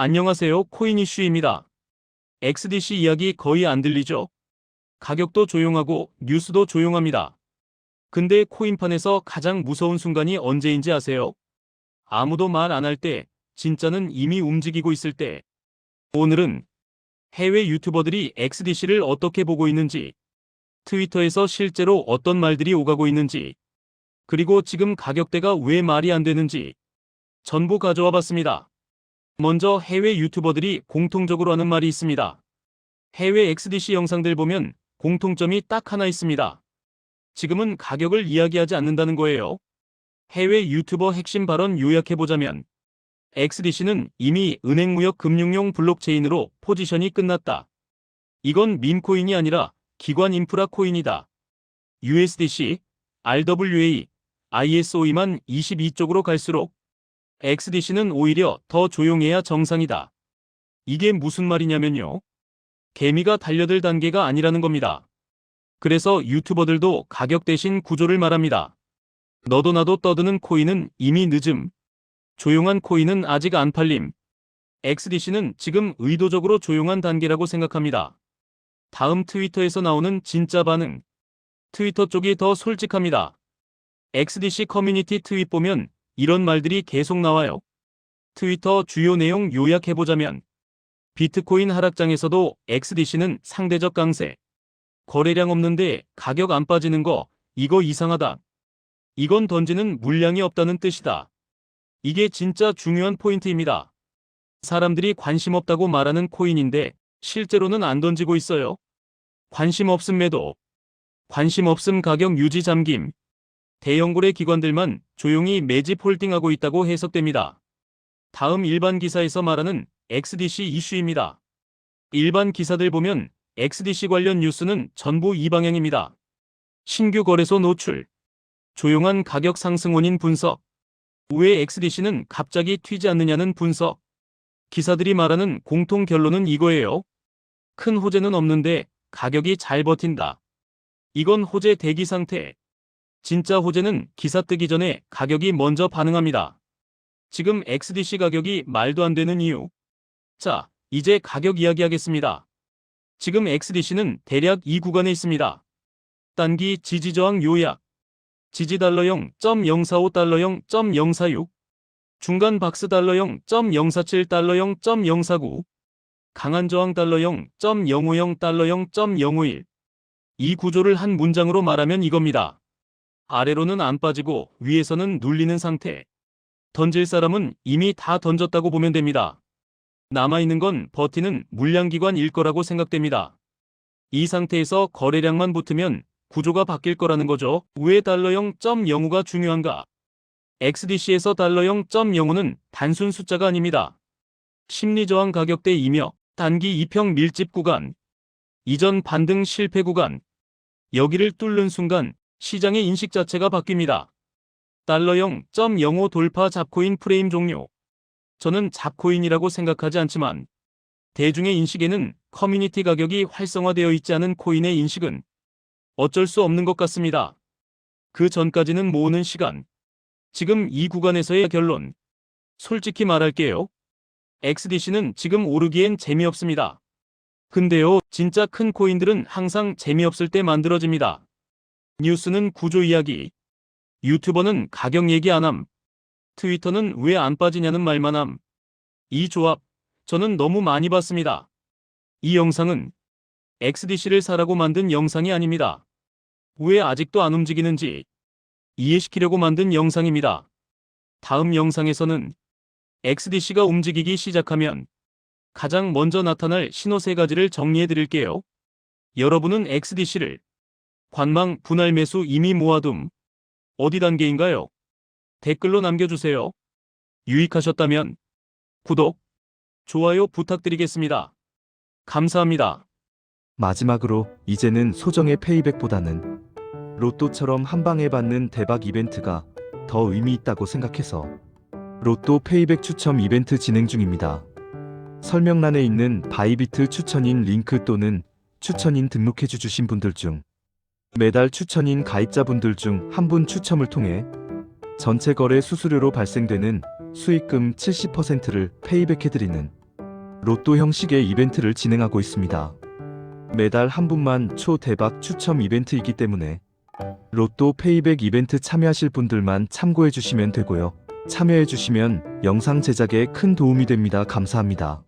안녕하세요. 코인 이슈입니다. XDC 이야기 거의 안 들리죠? 가격도 조용하고 뉴스도 조용합니다. 근데 코인판에서 가장 무서운 순간이 언제인지 아세요? 아무도 말 안 할 때, 진짜는 이미 움직이고 있을 때. 오늘은 해외 유튜버들이 XDC를 어떻게 보고 있는지, 트위터에서 실제로 어떤 말들이 오가고 있는지, 그리고 지금 가격대가 왜 말이 안 되는지 전부 가져와 봤습니다. 먼저 해외 유튜버들이 공통적으로 하는 말이 있습니다. 해외 XDC 영상들 보면 공통점이 딱 하나 있습니다. 지금은 가격을 이야기하지 않는다는 거예요. 해외 유튜버 핵심 발언 요약해보자면 XDC는 이미 은행무역 금융용 블록체인으로 포지션이 끝났다. 이건 밈코인이 아니라 기관 인프라 코인이다. USDC, RWA, ISO이만 22쪽으로 갈수록 XDC는 오히려 더 조용해야 정상이다. 이게 무슨 말이냐면요. 개미가 달려들 단계가 아니라는 겁니다. 그래서 유튜버들도 가격 대신 구조를 말합니다. 너도 나도 떠드는 코인은 이미 늦음. 조용한 코인은 아직 안 팔림. XDC는 지금 의도적으로 조용한 단계라고 생각합니다. 다음 트위터에서 나오는 진짜 반응. 트위터 쪽이 더 솔직합니다. XDC 커뮤니티 트윗 보면 이런 말들이 계속 나와요. 트위터 주요 내용 요약해보자면 비트코인 하락장에서도 XDC는 상대적 강세. 거래량 없는데 가격 안 빠지는 거 이거 이상하다. 이건 던지는 물량이 없다는 뜻이다. 이게 진짜 중요한 포인트입니다. 사람들이 관심 없다고 말하는 코인인데 실제로는 안 던지고 있어요. 관심 없음 매도. 관심 없음 가격 유지 잠김. 대형 거래 기관들만 조용히 매집 홀딩하고 있다고 해석됩니다. 다음 일반 기사에서 말하는 XDC 이슈입니다. 일반 기사들 보면 XDC 관련 뉴스는 전부 이 방향입니다. 신규 거래소 노출, 조용한 가격 상승 원인 분석, 왜 XDC는 갑자기 튀지 않느냐는 분석. 기사들이 말하는 공통 결론은 이거예요. 큰 호재는 없는데 가격이 잘 버틴다. 이건 호재 대기 상태. 진짜 호재는 기사 뜨기 전에 가격이 먼저 반응합니다. 지금 XDC 가격이 말도 안 되는 이유. 자, 이제 가격 이야기하겠습니다. 지금 XDC는 대략 이 구간에 있습니다. 단기 지지저항 요약. 지지 달러 0.045 달러 0.046. 중간 박스 달러 0.047 달러 0.049. 강한 저항 달러 0.050 달러 0.051. 이 구조를 한 문장으로 말하면 이겁니다. 아래로는 안 빠지고 위에서는 눌리는 상태. 던질 사람은 이미 다 던졌다고 보면 됩니다. 남아있는 건 버티는 물량기관일 거라고 생각됩니다. 이 상태에서 거래량만 붙으면 구조가 바뀔 거라는 거죠. 왜 달러 0.05가 중요한가? XDC에서 달러 0.05는 단순 숫자가 아닙니다. 심리저항 가격대이며 단기 이평 밀집 구간, 이전 반등 실패 구간, 여기를 뚫는 순간 시장의 인식 자체가 바뀝니다. 달러 0.05 돌파 잡코인 프레임 종료. 저는 잡코인이라고 생각하지 않지만 대중의 인식에는 커뮤니티 가격이 활성화되어 있지 않은 코인의 인식은 어쩔 수 없는 것 같습니다. 그 전까지는 모으는 시간. 지금 이 구간에서의 결론. 솔직히 말할게요. XDC는 지금 오르기엔 재미없습니다. 근데요, 진짜 큰 코인들은 항상 재미없을 때 만들어집니다. 뉴스는 구조 이야기. 유튜버는 가격 얘기 안 함. 트위터는 왜 안 빠지냐는 말만 함. 이 조합, 저는 너무 많이 봤습니다. 이 영상은 XDC를 사라고 만든 영상이 아닙니다. 왜 아직도 안 움직이는지 이해시키려고 만든 영상입니다. 다음 영상에서는 XDC가 움직이기 시작하면 가장 먼저 나타날 신호 세 가지를 정리해 드릴게요. 여러분은 XDC를 관망 분할 매수 이미 모아둠 어디 단계인가요? 댓글로 남겨주세요. 유익하셨다면 구독, 좋아요 부탁드리겠습니다. 감사합니다. 마지막으로 이제는 소정의 페이백보다는 로또처럼 한 방에 받는 대박 이벤트가 더 의미 있다고 생각해서 로또 페이백 추첨 이벤트 진행 중입니다. 설명란에 있는 바이비트 추천인 링크 또는 추천인 등록해 주신 분들 중 매달 추천인 가입자분들 중 한 분 추첨을 통해 전체 거래 수수료로 발생되는 수익금 70%를 페이백해드리는 로또 형식의 이벤트를 진행하고 있습니다. 매달 한 분만 초대박 추첨 이벤트이기 때문에 로또 페이백 이벤트 참여하실 분들만 참고해 주시면 되고요. 참여해 주시면 영상 제작에 큰 도움이 됩니다. 감사합니다.